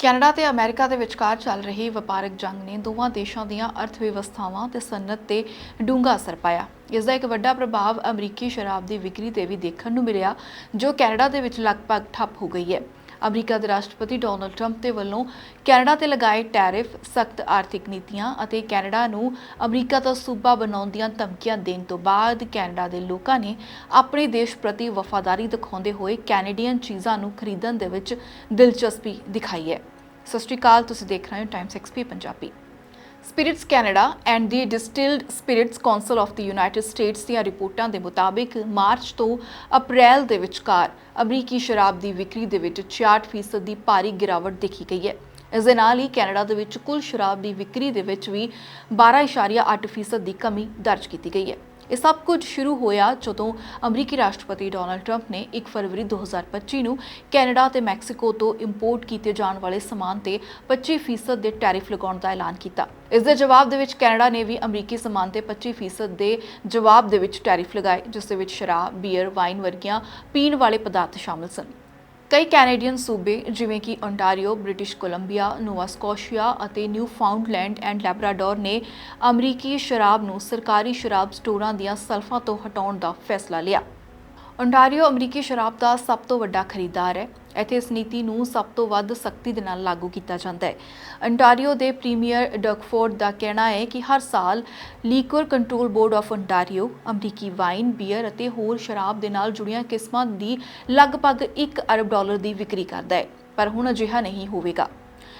Canada ਤੇ America ਦੇ ਵਿਚਕਾਰ ਚੱਲ ਰਹੀ ਵਪਾਰਕ ਜੰਗ ਨੇ ਦੋਵਾਂ ਦੇਸ਼ਾਂ ਦੀਆਂ ਅਰਥ ਵਿਵਸਥਾਵਾਂ ਤੇ ਸਨਅਤ ਤੇ ਡੂੰਘਾ ਅਸਰ ਪਾਇਆ। ਇਸ ਦਾ ਇੱਕ ਵੱਡਾ ਪ੍ਰਭਾਵ ਅਮਰੀਕੀ ਸ਼ਰਾਬ ਦੀ ਵਿਕਰੀ ਤੇ ਵੀ ਦੇਖਣ ਨੂੰ ਮਿਲਿਆ, ਜੋ ਕੈਨੇਡਾ ਦੇ ਵਿੱਚ ਲਗਭਗ ਠੱਪ ਹੋ ਗਈ ਹੈ। ਅਮਰੀਕਾ ਦੇ ਰਾਸ਼ਟਰਪਤੀ ਡੋਨਲਡ ਟਰੰਪ ਦੇ ਵੱਲੋਂ ਕੈਨੇਡਾ ਤੇ ਲਗਾਏ ਟੈਰਿਫ, ਸਖਤ ਆਰਥਿਕ ਨੀਤੀਆਂ ਅਤੇ ਕੈਨੇਡਾ ਨੂੰ ਅਮਰੀਕਾ ਦਾ ਸੂਬਾ ਬਣਾਉਣ ਦੀਆਂ ਧਮਕੀਆਂ ਦੇਣ ਤੋਂ ਬਾਅਦ ਕੈਨੇਡਾ ਦੇ ਲੋਕਾਂ ਨੇ ਆਪਣੇ ਦੇਸ਼ ਪ੍ਰਤੀ ਵਫਾਦਾਰੀ ਦਿਖਾਉਂਦੇ ਹੋਏ ਕੈਨੇਡੀਅਨ ਚੀਜ਼ਾਂ ਨੂੰ ਖਰੀਦਣ ਦੇ ਵਿੱਚ ਦਿਲਚਸਪੀ ਦਿਖਾਈ ਹੈ। ਸਤਿ ਸ਼੍ਰੀ ਅਕਾਲ, ਤੁਸੀਂ ਦੇਖ ਰਹੇ ਹੋ Times XP Punjabi. Spirits Canada and the Distilled Spirits Council of the United States ਦੀਆਂ ਰਿਪੋਰਟਾਂ ਦੇ ਮੁਤਾਬਿਕ ਮਾਰਚ ਤੋਂ ਅਪ੍ਰੈਲ ਦੇ ਵਿਚਕਾਰ ਅਮਰੀਕੀ ਸ਼ਰਾਬ ਦੀ ਵਿਕਰੀ ਦੇ ਵਿੱਚ 66% ਦੀ ਭਾਰੀ ਗਿਰਾਵਟ ਦੇਖੀ ਗਈ ਹੈ। ਇਸ ਦੇ ਨਾਲ ਹੀ ਕੈਨੇਡਾ ਦੇ ਵਿੱਚ ਕੁੱਲ ਸ਼ਰਾਬ ਦੀ ਵਿਕਰੀ ਦੇ ਵਿੱਚ ਵੀ 12.8% ਦੀ ਕਮੀ ਦਰਜ ਕੀਤੀ ਗਈ ਹੈ। ਇਹ ਸਭ ਕੁਝ ਸ਼ੁਰੂ ਹੋਇਆ ਜਦੋਂ ਅਮਰੀਕੀ ਰਾਸ਼ਟਰਪਤੀ ਡੋਨਲਡ ਟਰੰਪ ਨੇ 1 ਫਰਵਰੀ 2025 ਨੂੰ ਕੈਨੇਡਾ ਤੇ ਮੈਕਸੀਕੋ ਤੋਂ ਇੰਪੋਰਟ ਕੀਤੇ ਜਾਣ ਵਾਲੇ ਸਮਾਨ ਤੇ 25% ਦੇ ਟੈਰਿਫ ਲਗਾਉਣ ਦਾ ਐਲਾਨ ਕੀਤਾ। ਇਸ ਦੇ ਜਵਾਬ ਦੇ ਵਿੱਚ ਕੈਨੇਡਾ ਨੇ ਵੀ ਅਮਰੀਕੀ ਸਮਾਨ ਤੇ 25% ਦੇ ਜਵਾਬ ਦੇ ਵਿੱਚ ਟੈਰਿਫ ਲਗਾਏ ਜਿਸ ਦੇ ਵਿੱਚ ਸ਼ਰਾਬ, ਬੀਅਰ, ਵਾਈਨ ਵਰਗੀਆਂ ਪੀਣ ਵਾਲੇ ਪਦਾਰਥ ਸ਼ਾਮਲ ਸਨ ਕਈ ਕੈਨੇਡੀਅਨ ਸੂਬੇ ਜਿਵੇਂ ਕਿ Ontario, British Columbia, Nova Scotia ਅਤੇ ਨਿਊ ਫਾਊਂਡਲੈਂਡ ਐਂਡ ਲੈਬਰਾਡੋਰ ਨੇ ਅਮਰੀਕੀ ਸ਼ਰਾਬ ਨੂੰ ਸਰਕਾਰੀ ਸ਼ਰਾਬ ਸਟੋਰਾਂ ਦੀਆਂ ਸਲਫਾਂ ਤੋਂ ਹਟਾਉਣ ਦਾ ਫੈਸਲਾ ਲਿਆ। ਓਨਟਾਰੀਓ ਅਮਰੀਕੀ ਸ਼ਰਾਬ ਦਾ ਸਭ ਤੋਂ ਵੱਡਾ ਖਰੀਦਦਾਰ ਹੈ। ਇੱਥੇ ਇਸ ਨੀਤੀ ਨੂੰ ਸਭ ਤੋਂ ਵੱਧ ਸਖਤੀ ਦੇ ਨਾਲ ਲਾਗੂ ਕੀਤਾ ਜਾਂਦਾ ਹੈ। ਅੰਟਾਰੀਓ ਦੇ ਪ੍ਰੀਮੀਅਰ ਡਕਫੋਰਡ ਦਾ ਕਹਿਣਾ ਹੈ ਕਿ ਹਰ ਸਾਲ liquor control board of Ontario ਅਮਰੀਕੀ ਵਾਈਨ, ਬੀਅਰ ਅਤੇ ਹੋਰ ਸ਼ਰਾਬ ਦੇ ਨਾਲ ਜੁੜੀਆਂ ਕਿਸਮਾਂ ਦੀ ਲਗਭਗ 1 ਅਰਬ ਡਾਲਰ ਦੀ ਵਿਕਰੀ ਕਰਦਾ ਹੈ। ਪਰ ਹੁਣ ਅਜਿਹਾ ਨਹੀਂ ਹੋਵੇਗਾ।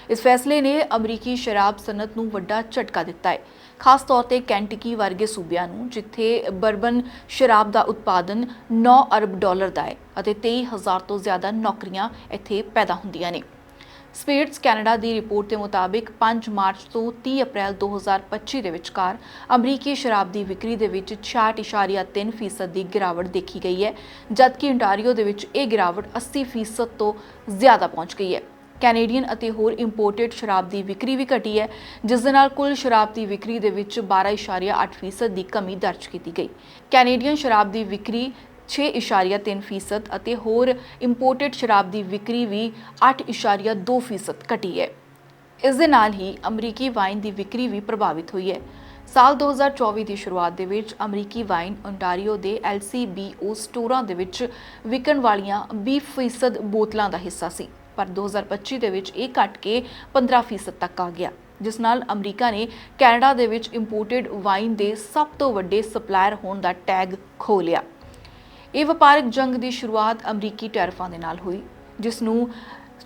ਇਸ ਫੈਸਲੇ ਨੇ ਅਮਰੀਕੀ ਸ਼ਰਾਬ ਸਨਅਤ ਨੂੰ ਵੱਡਾ ਝਟਕਾ ਦਿੱਤਾ ਹੈ ਖਾਸ ਤੌਰ ਤੇ ਕੈਂਟਕੀ ਵਰਗੇ ਸੂਬਿਆਂ ਨੂੰ, ਜਿੱਥੇ ਬਰਬਨ ਸ਼ਰਾਬ ਦਾ ਉਤਪਾਦਨ 9 ਅਰਬ ਡਾਲਰ ਦਾ ਹੈ ਅਤੇ 23000 ਤੋਂ ਜ਼ਿਆਦਾ ਨੌਕਰੀਆਂ ਇੱਥੇ ਪੈਦਾ ਹੁੰਦੀਆਂ ਨੇ। ਸਪੇਟਸ ਕੈਨੇਡਾ ਦੀ ਰਿਪੋਰਟ ਦੇ ਮੁਤਾਬਿਕ 5 ਮਾਰਚ ਤੋਂ 30 ਅਪ੍ਰੈਲ 2025 ਦੇ ਵਿਚਕਾਰ ਅਮਰੀਕੀ ਸ਼ਰਾਬ ਦੀ ਵਿਕਰੀ ਦੇ ਵਿੱਚ 66.3% ਦੀ ਗਿਰਾਵਟ ਦੇਖੀ ਗਈ ਹੈ, ਜਦਕਿ ontario ਦੇ ਵਿੱਚ ਇਹ ਗਿਰਾਵਟ 80% ਤੋਂ ਜ਼ਿਆਦਾ ਪਹੁੰਚ ਗਈ ਹੈ। ਕੈਨੇਡੀਅਨ ਅਤੇ ਹੋਰ ਇੰਪੋਰਟਡ ਸ਼ਰਾਬ ਦੀ ਵਿਕਰੀ ਵੀ ਘਟੀ ਹੈ, ਜਿਸ ਦੇ ਨਾਲ ਕੁੱਲ ਸ਼ਰਾਬ ਦੀ ਵਿਕਰੀ ਦੇ ਵਿੱਚ 12.8% ਦੀ ਕਮੀ ਦਰਜ ਕੀਤੀ ਗਈ। ਕੈਨੇਡੀਅਨ ਸ਼ਰਾਬ ਦੀ ਵਿਕਰੀ 6.3% ਅਤੇ ਹੋਰ ਇੰਪੋਰਟਡ ਸ਼ਰਾਬ ਦੀ ਵਿਕਰੀ ਵੀ 8.2% ਘਟੀ ਹੈ। ਇਸ ਦੇ ਨਾਲ ਹੀ ਅਮਰੀਕੀ ਵਾਈਨ ਦੀ ਵਿਕਰੀ ਵੀ ਪ੍ਰਭਾਵਿਤ ਹੋਈ ਹੈ। ਸਾਲ 2024 ਦੀ ਸ਼ੁਰੂਆਤ ਦੇ ਵਿੱਚ ਅਮਰੀਕੀ ਵਾਈਨ ਓਨਟਾਰੀਓ ਦੇ LCBO ਸਟੋਰਾਂ ਦੇ ਵਿੱਚ ਵਿਕਣ ਵਾਲੀਆਂ 20% ਬੋਤਲਾਂ ਦਾ ਹਿੱਸਾ ਸੀ। ਪਰ 2025 ਦੇ ਵਿੱਚ ਇਹ ਘਟ ਕੇ 15% ਤੱਕ ਆ ਗਿਆ ਜਿਸ ਨਾਲ ਅਮਰੀਕਾ ਨੇ ਕੈਨੇਡਾ ਦੇ ਵਿੱਚ ਇੰਪੋਰਟਡ ਵਾਈਨ ਦੇ ਸਭ ਤੋਂ ਵੱਡੇ ਸਪਲਾਇਰ ਹੋਣ ਦਾ ਟੈਗ ਖੋ ਲਿਆ। ਇਹ ਵਪਾਰਕ ਜੰਗ ਦੀ ਸ਼ੁਰੂਆਤ ਅਮਰੀਕੀ ਟੈਰਿਫਾਂ ਦੇ ਨਾਲ ਹੋਈ ਜਿਸ ਨੂੰ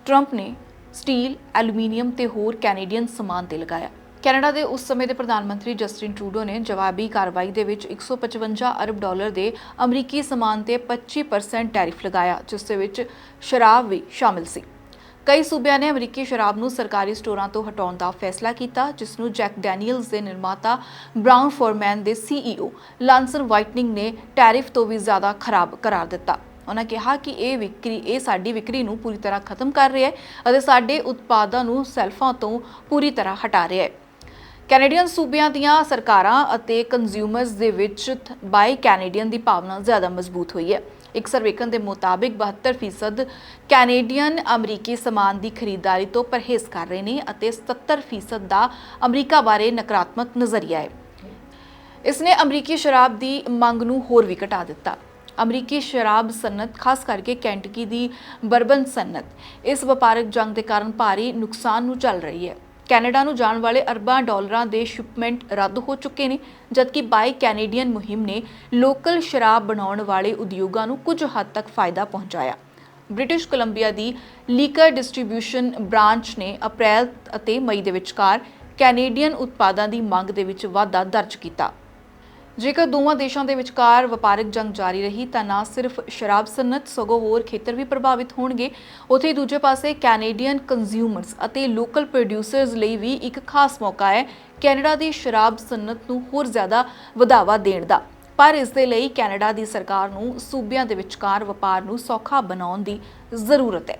ਟਰੰਪ ਨੇ ਸਟੀਲ, ਐਲੂਮੀਨੀਅਮ ਤੇ ਹੋਰ ਕੈਨੇਡੀਅਨ ਸਮਾਨ ਤੇ ਲਗਾਇਆ। ਕੈਨੇਡਾ ਦੇ ਉਸ ਸਮੇਂ ਦੇ ਪ੍ਰਧਾਨ ਮੰਤਰੀ ਜਸਟਿਨ ਟਰੂਡੋ ਨੇ ਜਵਾਬੀ ਕਾਰਵਾਈ ਦੇ ਵਿੱਚ 155 ਅਰਬ ਡਾਲਰ ਦੇ ਅਮਰੀਕੀ ਸਮਾਨ ਤੇ 25% ਟੈਰਿਫ ਲਗਾਇਆ ਜਿਸ ਦੇ ਵਿੱਚ ਸ਼ਰਾਬ ਵੀ ਸ਼ਾਮਿਲ ਸੀ। ਕਈ ਸੂਬਿਆਂ ਨੇ ਅਮਰੀਕੀ ਸ਼ਰਾਬ ਨੂੰ ਸਰਕਾਰੀ ਸਟੋਰਾਂ ਤੋਂ ਹਟਾਉਣ ਦਾ ਫੈਸਲਾ ਕੀਤਾ, ਜਿਸ ਨੂੰ ਜੈਕ ਡੈਨੀਅਲਸ ਦੇ ਨਿਰਮਾਤਾ ਬ੍ਰਾਊਨ ਫੋਰਮੈਨ ਦੇ ਸੀਈਓ ਲਾਂਸਨ ਵਾਈਟਨਿੰਗ ਨੇ ਟੈਰਿਫ ਤੋਂ ਵੀ ਜ਼ਿਆਦਾ ਖਰਾਬ ਕਰਾਰ ਦਿੱਤਾ। ਉਹਨਾਂ ਕਿਹਾ ਕਿ ਇਹ ਵਿਕਰੀ, ਇਹ ਸਾਡੀ ਵਿਕਰੀ ਨੂੰ ਪੂਰੀ ਤਰ੍ਹਾਂ ਖਤਮ ਕਰ ਰਿਹਾ ਹੈ ਅਤੇ ਸਾਡੇ ਉਤਪਾਦਾਂ ਨੂੰ ਸੈਲਫਾਂ ਤੋਂ ਪੂਰੀ ਤਰ੍ਹਾਂ ਹਟਾ ਰਿਹਾ ਹੈ। ਕੈਨੇਡੀਅਨ ਸੂਬਿਆਂ ਦੀਆਂ ਸਰਕਾਰਾਂ ਅਤੇ ਕੰਜ਼ਿਊਮਰਸ ਦੇ ਵਿੱਚ ਬਾਈ ਕੈਨੇਡੀਅਨ ਦੀ ਭਾਵਨਾ ਜ਼ਿਆਦਾ ਮਜ਼ਬੂਤ ਹੋਈ ਹੈ। ਇੱਕ ਸਰਵੇਖਣ ਦੇ ਮੁਤਾਬਿਕ 72% ਕੈਨੇਡੀਅਨ ਅਮਰੀਕੀ ਸਮਾਨ ਦੀ ਖਰੀਦਦਾਰੀ ਤੋਂ ਪਰਹੇਜ਼ ਕਰ ਰਹੇ ਨੇ ਅਤੇ 77% ਦਾ ਅਮਰੀਕਾ ਬਾਰੇ ਨਕਾਰਾਤਮਕ ਨਜ਼ਰੀਆ ਹੈ। ਇਸ ਨੇ ਅਮਰੀਕੀ ਸ਼ਰਾਬ ਦੀ ਮੰਗ ਨੂੰ ਹੋਰ ਵੀ ਘਟਾ ਦਿੱਤਾ। ਅਮਰੀਕੀ ਸ਼ਰਾਬ ਸਨਅਤ, ਖਾਸ ਕਰਕੇ ਕੈਂਟਕੀ ਦੀ ਬਰਬਨ ਸਨਅਤ, ਇਸ ਵਪਾਰਕ ਜੰਗ ਦੇ ਕਾਰਨ ਭਾਰੀ ਨੁਕਸਾਨ ਨੂੰ ਚੱਲ ਰਹੀ ਹੈ। ਕੈਨੇਡਾ ਨੂੰ ਜਾਣ ਵਾਲੇ ਅਰਬਾਂ ਡਾਲਰਾਂ ਦੇ ਸ਼ਿਪਮੈਂਟ ਰੱਦ ਹੋ ਚੁੱਕੇ ਨੇ, ਜਦਕਿ ਬਾਈ ਕੈਨੇਡੀਅਨ ਮੁਹਿੰਮ ਨੇ ਲੋਕਲ ਸ਼ਰਾਬ ਬਣਾਉਣ ਵਾਲੇ ਉਦਯੋਗਾਂ ਨੂੰ ਕੁਝ ਹੱਦ ਤੱਕ ਫਾਇਦਾ ਪਹੁੰਚਾਇਆ। ਬ੍ਰਿਟਿਸ਼ ਕੋਲੰਬੀਆ ਦੀ ਲੀਕਰ ਡਿਸਟ੍ਰੀਬਿਊਸ਼ਨ ਬ੍ਰਾਂਚ ਨੇ ਅਪ੍ਰੈਲ ਅਤੇ ਮਈ ਦੇ ਵਿਚਕਾਰ ਕੈਨੇਡੀਅਨ ਉਤਪਾਦਾਂ ਦੀ ਮੰਗ ਦੇ ਵਿੱਚ ਵਾਧਾ ਦਰਜ ਕੀਤਾ। ਜੇਕਰ ਦੋਵਾਂ ਦੇਸ਼ਾਂ ਦੇ ਵਿਚਕਾਰ ਵਪਾਰਕ ਜੰਗ ਜਾਰੀ ਰਹੀ, ਤਾਂ ਨਾ ਸਿਰਫ ਸ਼ਰਾਬ ਸਨਅਤ, ਸਗੋਂ ਹੋਰ ਖੇਤਰ ਵੀ ਪ੍ਰਭਾਵਿਤ ਹੋਣਗੇ। ਉੱਥੇ ਹੀ ਦੂਜੇ ਪਾਸੇ ਕੈਨੇਡੀਅਨ ਕੰਜ਼ਿਊਮਰਸ ਅਤੇ ਲੋਕਲ ਪ੍ਰੋਡਿਊਸਰਸ ਲਈ ਵੀ ਇੱਕ ਖਾਸ ਮੌਕਾ ਹੈ ਕੈਨੇਡਾ ਦੀ ਸ਼ਰਾਬ ਸਨਅਤ ਨੂੰ ਹੋਰ ਜ਼ਿਆਦਾ ਵਧਾਵਾ ਦੇਣ ਦਾ। ਪਰ ਇਸ ਦੇ ਲਈ ਕੈਨੇਡਾ ਦੀ ਸਰਕਾਰ ਨੂੰ ਸੂਬਿਆਂ ਦੇ ਵਿਚਕਾਰ ਵਪਾਰ ਨੂੰ ਸੌਖਾ ਬਣਾਉਣ ਦੀ ਜ਼ਰੂਰਤ ਹੈ।